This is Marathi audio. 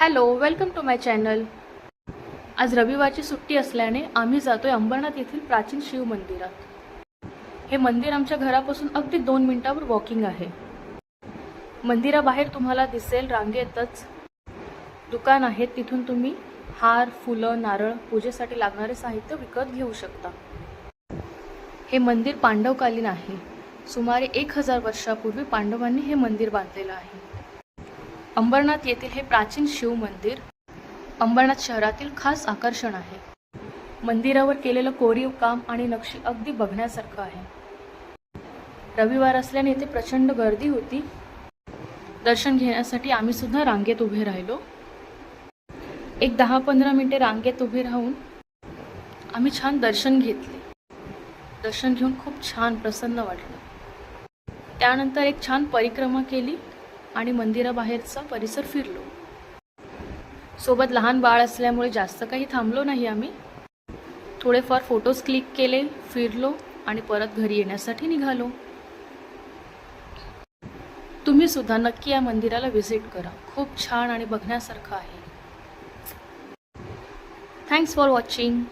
Hello welcome to my channel आज रविवारची सुट्टी असल्याने आम्ही जातोय अंबरनाथ येथील प्राचीन शिव मंदिरात. हे मंदिर आमच्या घरापासून अगदी दोन मिनिटावर वॉकिंग आहे. मंदिराबाहेर तुम्हाला दिसेल रांगेतच दुकान आहे. तिथून तुम्ही हार फुलं नारळ पूजेसाठी लागणारे साहित्य विकत घेऊ शकता. हे मंदिर पांडवकालीन आहे. सुमारे एक हजार वर्षापूर्वी पांडवांनी हे मंदिर बांधलेलं आहे. अंबरनाथ येथील हे प्राचीन शिव मंदिर अंबरनाथ शहरातील खास आकर्षण आहे. मंदिरावर केलेलं कोरीव काम आणि नक्षी अगदी बघण्यासारखं आहे. रविवार असल्याने येथे प्रचंड गर्दी होती. दर्शन घेण्यासाठी आम्ही सुद्धा रांगेत उभे राहिलो. एक दहा पंधरा मिनिटे रांगेत उभे राहून आम्ही छान दर्शन घेतले. दर्शन घेऊन खूप छान प्रसन्न वाटलं. त्यानंतर एक छान परिक्रमा केली. आणि मंदिराबाहेरचा परिसर फिरलो. सोबत लहान बाळ असल्यामुळे जास्त काही थांबलो नाही आम्ही. थोडेफार फोटोज क्लिक केले फिरलो आणि परत घरी येण्यासाठी निघालो. तुम्ही सुद्धा नक्की या मंदिराला व्हिजिट करा. खूप छान आणि बघण्यासारखं आहे. Thanks for watching